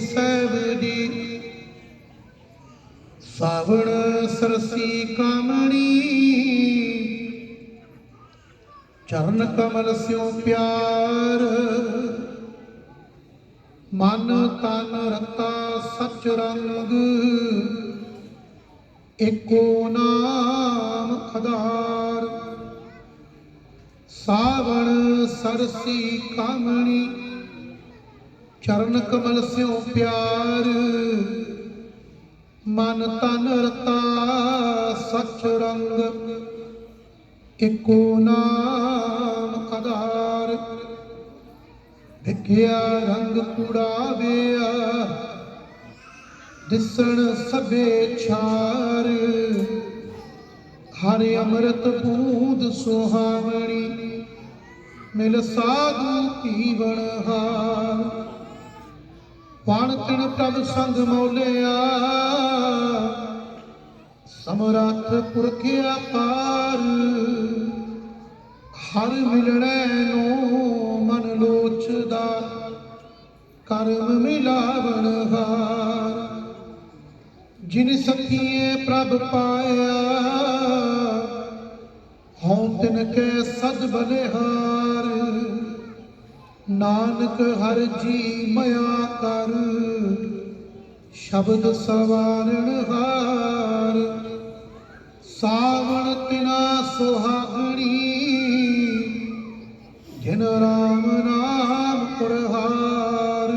ਸਾਹਿਬ ਜੀ। ਸਾਵਣ ਸਰਸੀ ਕਾਮਣੀ। ਚਰਨ ਕਮਲ ਸਿਓ ਪਿਆਰ। ਮਨ ਤਨ ਰਤਾ ਸਚ ਰੰਗ। ਏਕੋ ਨਾਮ ਆਧਾਰ ਸਾਵਣ ਸਰਸੀ ਕਾਮਣੀ। ਚਰਨ ਕਮਲ ਸਿਓ ਪਿਆਰ, ਮਨ ਤਨ ਰਤਾ ਸਚ ਰੰਗ, ਇਕੋ ਨਾਮ ਆਧਾਰ ਵਿਖਿਆ ਰੰਗ ਕੁੜਾਵਿਆ, ਦਿਸਣ ਸਭੇ ਛਾਰ। ਹਰਿ ਅੰਮ੍ਰਿਤ ਬੂੰਦ ਸੁਹਾਵਣੀ, ਮਿਲ ਸਾਧੂ ਪੀਵਣ ਹਾਰ। ਪਣ ਤਿਨ ਪ੍ਰਭ ਸੰਗ ਮੌਲਿਆ। ਸਮਰੱਥ ਪੁਰਖਿਆ ਪਾਰ। ਹਰ ਮਿਲਣੈ ਨੂੰ ਮਨ ਲੋਚਦਾ। ਕਰਮ ਮਿਲਾਵਣ ਹਾਰ। ਜਿਨ ਸਖੀਏ ਪ੍ਰਭ ਪਾਇਆ, ਹਉ ਤਿਨ ਕੈ ਸਦ ਬਲਿਹਾਰ। ਨਾਨਕ ਹਰ ਜੀ ਮਿਆ ਕਰ, ਸ਼ਬਦ ਸਵਾਰਣ ਹਾਰ। ਸਾਵਣ ਤਿਨਾ ਸੁਹਾਗਣੀ, ਜਿਨ ਰਾਮ ਨਾਮ ਪ੍ਰਹਾਰ।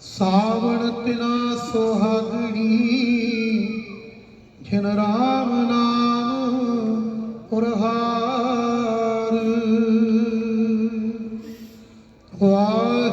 ਸਾਵਣ ਤਿਨਾ ਸੁਹਾਗਣੀ, ਜਿਨ ਰਾਮ ਨਾਮ ਪ੍ਰਹਾਰ।